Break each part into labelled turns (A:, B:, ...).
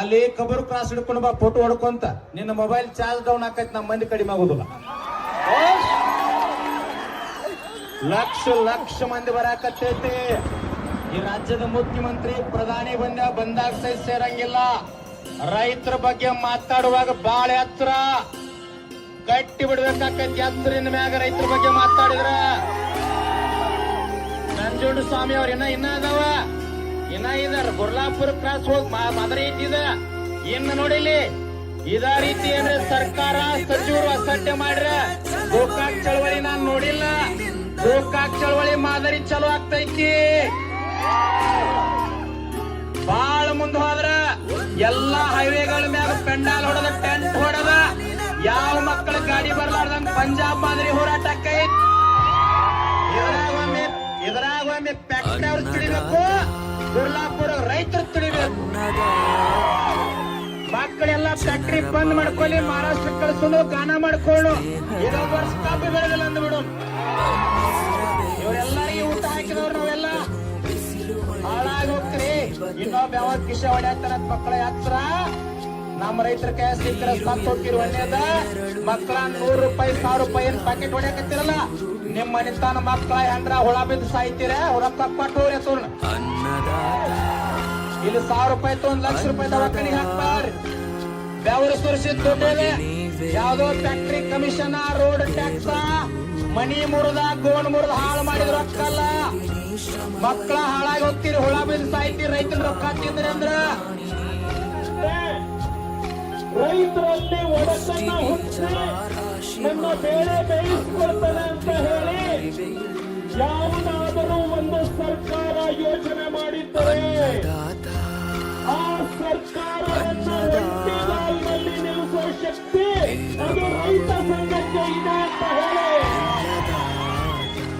A: ಅಲ್ಲಿ ಕಬರ್ ಕ್ರಾಸ್ ಹಿಡ್ಕೊಂಡು ಬಾ ಫೋಟೋ ಹೊಡ್ಕೊಂತ ನಿನ್ನ ಮೊಬೈಲ್ ಚಾರ್ಜ್ ಡೌನ್ ಆಕೈತಿ ನಮ್ಮ ಮಂದಿ ಕಡಿಮೆ ಆಗುದಿಲ್ಲ. ಲಕ್ಷ ಲಕ್ಷ ಮಂದಿ ಬರಾಕತ್ತೈತಿ. ಈ ರಾಜ್ಯದ ಮುಖ್ಯಮಂತ್ರಿ, ಪ್ರಧಾನಿ ಬಂದ ಬಂದಾಗ ಸೈ ಸೇರಂಗಿಲ್ಲ. ರೈತರ ಬಗ್ಗೆ ಮಾತಾಡುವಾಗ ಬಾಳ ಎತ್ತರ ಗಟ್ಟಿ ಬಿಡ್ಬೇಕಾಕೈತಿ ಹತ್ರಿನ ಮ್ಯಾಗ ರೈತರ ಬಗ್ಗೆ ಮಾತಾಡಿದ್ರ. ನಂಜುಂಡ ಸ್ವಾಮಿ ಅವ್ರ ಇನ್ನ ಇನ್ನ ಅದಾವ. ಇನ್ನ ಇದರ ಗುರ್ಲಾಪುರ ಕ್ರಾಸ್ ಹೋಗಿ ಮಾದರಿ ಇಟ್ಟಿದ ಇನ್ನು ನೋಡಿಲಿ ಇದ ರೀತಿ ಏನ್ರಿ ಸರ್ಕಾರ ಸಚಿವರು ಅಸಡ್ಡೆ ಮಾಡ್ರ. ಗೋಕಾಕ್ ಚಳವಳಿ ನಾನ್ ನೋಡಿಲ್ಲ. ಗೋಕಾಕ್ ಚಳವಳಿ ಮಾದರಿ ಚಲೋ ಆಗ್ತೈತಿ. ಬಾಳ ಮುಂದೆ ಹೋದ್ರ ಎಲ್ಲಾ ಹೈವೇಗಳ ಮ್ಯಾಗ ಪೆಂಡಾಲ್ ಹೊಡೆದ ಟೆಂಟ್ ಹೊಡೆದ. ಯಾವ ಮಕ್ಕಳ ಗಾಡಿ ಬರ್ಲಾರ್ದಂಗ ಪಂಜಾಬ್ ಮಾದರಿ ಹೋರಾಟ ಇದ್ರಾಗ ಒಮ್ಮೆ ಇದ್ರಾಗ ಒಮ್ಮೆ ಪ್ಯಾಕ್ಟ್ ಅವ್ರು ಗುರ್ಲಾಪುರ ರೈತರು ತಿಳಿಬೇಕು ಮಕ್ಕಳೆಲ್ಲ ಫ್ಯಾಕ್ಟ್ರಿ ಬಂದ್ ಮಾಡ್ಕೊಳ್ಳಿ, ಮಹಾರಾಷ್ಟ್ರ ಕಳಿಸೋದು ಗಾನ ಮಾಡ್ಕೊಳ್ಳು ಇರೋ ವರ್ಷ ಕಾಫಿ ಬೆಳೆದಿಲ್ಲ ಅಂದ್ಬಿಡು. ಇವರೆಲ್ಲರಿಗೆ ಊಟ ಹಾಕಿದವ್ರು ನಾವೆಲ್ಲ. ಹಾಳಾಗಿ ಹೋಗ್ತೀರಿ. ಇನ್ನೊಬ್ಬ ಯಾವ ಕಿಶ ಹೊಡ್ಯಾತಾನ ಮಕ್ಕಳ ಹತ್ರ. ನಮ್ಮ ರೈತರ ಕೈ ಸಿಕ್ಕರೆ ಸತ್ ಹೋಗಿರು ಒಳ್ಳೇದ. ಮಕ್ಕಳ ನೂರು ರೂಪಾಯಿ, ಸಾವಿರ ರೂಪಾಯಿ ಏನ್ ಪ್ಯಾಕೆಟ್ ಹೊಡ್ಯಾಕತ್ತಿರಲ್ಲ. ನಿಮ್ಮ ಮನಿತಾನ ಮಕ್ಕಳ ಹೆಂಡ್ರ ಹುಳ ಬಿದ್ದು ಸಾಯ್ತೀರ? ರೊಕ್ಕ ಕೊಟ್ಟು ಸುಳ್ಳು ಇಲ್ಲಿ ಸಾವಿರ ರೂಪಾಯಿ ತೊಂದ್ ಲಕ್ಷ ರೂಪಾಯಿ ದವಾಖಾನಿಗೆ ಹಾಕ್ತಾರ ಬೆವರು ಸುರಿಸಿದ ದುಡ್ಡೇ ಯಾವ್ದೋ factory commission road tax money ಮುರಿದ ಗೋಣ್ ಮುರಿದ ಹಾಳು ಮಾಡಿದ ರೊಕ್ಕ ಅಲ್ಲ. ಮಕ್ಕಳ ಹಾಳಾಗಿ ಹೋಗ್ತೀರಿ ಹುಳ ಬಿದ್ದು ಸಾಯ್ತೀರಿ ರೈತನ ರೊಕ್ಕ ಹಾಕಿದ್ರಿ ಅಂದ್ರ.
B: ರೈತರಲ್ಲಿ ಒಡಕನ್ನ ನಮ್ಮ ಬೇಳೆ ಬೇಯಿಸಿಕೊಳ್ತಾನೆ ಅಂತ ಹೇಳಿ ಯಾವುದಾದರೂ ಒಂದು ಸರ್ಕಾರ ಯೋಜನೆ ಮಾಡಿದ್ದರೆ ಆ ಸರ್ಕಾರದಲ್ಲಿ ನಿಲ್ಲಿಸುವ ಶಕ್ತಿ ಅದು ರೈತ ಸಂಘಕ್ಕೆ ಇದೆ ಅಂತ ಹೇಳಿ.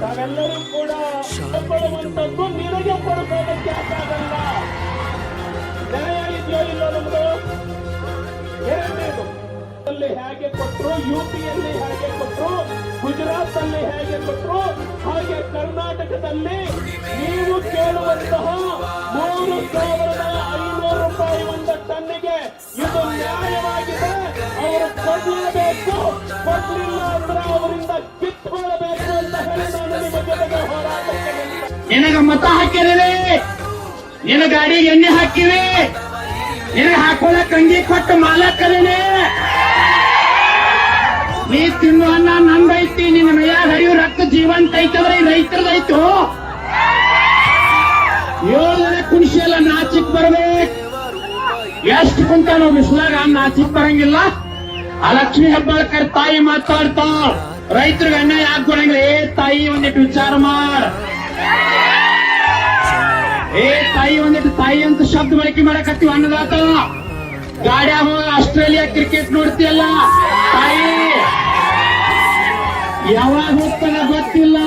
B: ತಾವೆಲ್ಲರೂ ಕೂಡ ಪಡಿಸೋದಕ್ಕೆ ಆಗಲ್ಲ ಯುಪಿಯಲ್ಲಿ ಹೇಗೆ ಕೊಟ್ಟರು ಗುಜರಾತ್ ಅಲ್ಲಿ ಹೇಗೆ ಕೊಟ್ಟರು ಹಾಗೆ ಕರ್ನಾಟಕದಲ್ಲಿ ನೀವು ಕೇಳುವಂತಹ ಮೂರು ಸಾವಿರದ ಐನೂರು ರೂಪಾಯಿ ಒಂದು ಟನ್ನಿಗೆ ಇದು ನ್ಯಾಯವಾಗಿದೆ. ಅವರು ಕೊಡಲೇಬೇಕು. ಕೊಡಲಿಲ್ಲ ಅಂದ್ರೆ ಅವರಿಂದ ಕಿತ್ಕೊಳ್ಳಬೇಕು ಅಂತ ಹೇಳಿ ನಾನು ನಿಮ್ಮ ಜೊತೆಗೆ ಹೋರಾಟಕ್ಕೆ.
C: ನಿನಗ ಮತ ಹಾಕಿರಲಿ. ನಿನ್ನ ಗಾಡಿಗೆ ಎಣ್ಣೆ ಹಾಕಿವಿ ನಿನಗೆ ಹಾಕೊಳ್ಳಕ್ ಅಂಗಿ ಕೊಟ್ಟು ಮಾಲಕರೇನೆ. ನೀ ತಿನ್ನು ಅನ್ನ ನಂದೈತಿ ನಿನ್ನ ಮೈಯಾಗ ಹರಿಯೋ ರಕ್ತ ಜೀವಂತ ಐತಂದ್ರೆ ರೈತರದೈತು ಏಳು ಜನ ಕುಣಿಸಿ ಎಲ್ಲ ನಾಚಿಕ್ ಬರ್ಬೇಕು. ಎಷ್ಟು ಕುಂತ ನಾವು ಬಿಸಿಲಾಗ ನಾಚಿಕ್ ಬರಂಗಿಲ್ಲ. ಆ ಲಕ್ಷ್ಮಿ ಹೆಬ್ಬಾಳ್ಕರ್ ತಾಯಿ ಮಾತಾಡ್ತಾ, ರೈತರಿಗೆ ಅನ್ಯಾಯ ಯಾಕೆ ಬರಂಗಿಲ್ಲ. ಏ ತಾಯಿ, ಒಂದಿಟ್ಟು ವಿಚಾರ ಮಾಡ. ಏ ತಾಯಿ, ಒಂದಿಟ್ಟು ತಾಯಿ ಅಂತ ಶಬ್ದ ಬಳಕೆ ಮಾಡಕತ್ತೀವಿ ಅನ್ನದಾತ. ಗಾಡ್ಯಾಗ ಆಸ್ಟ್ರೇಲಿಯಾ ಕ್ರಿಕೆಟ್ ನೋಡ್ತೀಯಲ್ಲ. ತಾಯಿ ಯಾವಾಗ ಹೋಗ್ತದ ಗೊತ್ತಿಲ್ಲ.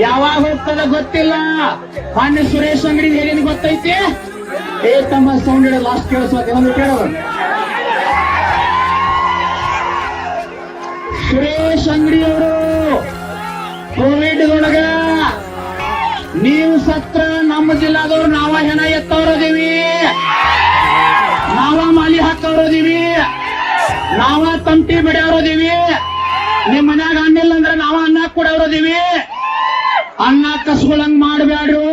C: ಯಾವಾಗ ಹೋಗ್ತದ ಗೊತ್ತಿಲ್ಲ. ಮೊನ್ನೆ ಸುರೇಶ್ ಅಂಗಡಿ ಏನೇನು ಗೊತ್ತೈತಿ? ಏ ತಮ್ಮ ಸೌಂಡ್ ಲಾಸ್ಟ್ ಕೇಳಿಸೋಕೆ ಒಂದು ಕೇಳೋದು ಸುರೇಶ್ ಅಂಗಡಿಯವರು ಕೋವಿಡ್ ಒಳಗ ನೀವು ಸತ್ರ ನಮ್ಮ ಜಿಲ್ಲಾದವ್ರು ನಾವ ಹೆಣ ಎತ್ತವ್ರದೀವಿ ನಾವ ಮಾಲಿ ಹಾಕವ್ರದೀವಿ ನಾವ ತಂಟಿ ಬಿಡೋರದೀವಿ ನಿಮ್ ಮನ್ಯಾಗ ಅಣ್ಣಿಲ್ಲ ಅಂದ್ರೆ ನಾವ ಅನ್ನ ಕೊಡೋರದೀವಿ ಅನ್ನ ಕಸ್ಕೊಳಂಗ್ ಮಾಡ್ಬ್ಯಾಡ್ರು.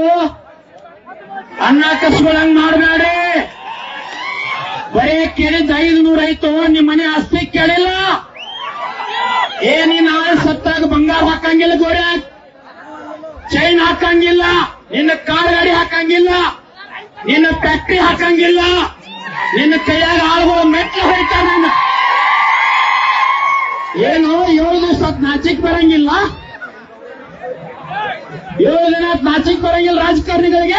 C: ಅನ್ನ ಕಸ್ಕೊಳಂಗ್ ಮಾಡ್ಬ್ಯಾಡ್ರಿ. ಬರೀ ಕೇಳಿದ್ ಐದು ನೂರ ಐತು ನಿಮ್ ಮನೆ ಆಸ್ತಿ ಕೇಳಿಲ್ಲ. ಏ ನೀ ನಾಳೆ ಸತ್ತಾಗ ಬಂಗಾರ ಹಾಕಂಗಿಲ್ಲ ಗೋರ್ಯಾ ಚೈನ್ ಹಾಕಂಗಿಲ್ಲ, ನಿನ್ನ ಕಾರ್ ಗಾಡಿ ಹಾಕಂಗಿಲ್ಲ, ನಿನ್ನ ಫ್ಯಾಕ್ಟ್ರಿ ಹಾಕಂಗಿಲ್ಲ, ನಿನ್ನ ಕೈಯಾಗ ಆಳುಗಳು ಮೆಟ್ಲು ಹೊಡಿತಾರ ನಿನ್ನ. ಏನು? ಏಳು ದಿವಸ ನಾಚಿಕ್ ಬರಂಗಿಲ್ಲ? ಏಳು ದಿನ ನಾಚಿಕ್ ಬರಂಗಿಲ್ಲ ರಾಜಕಾರಣಿಗಳಿಗೆ?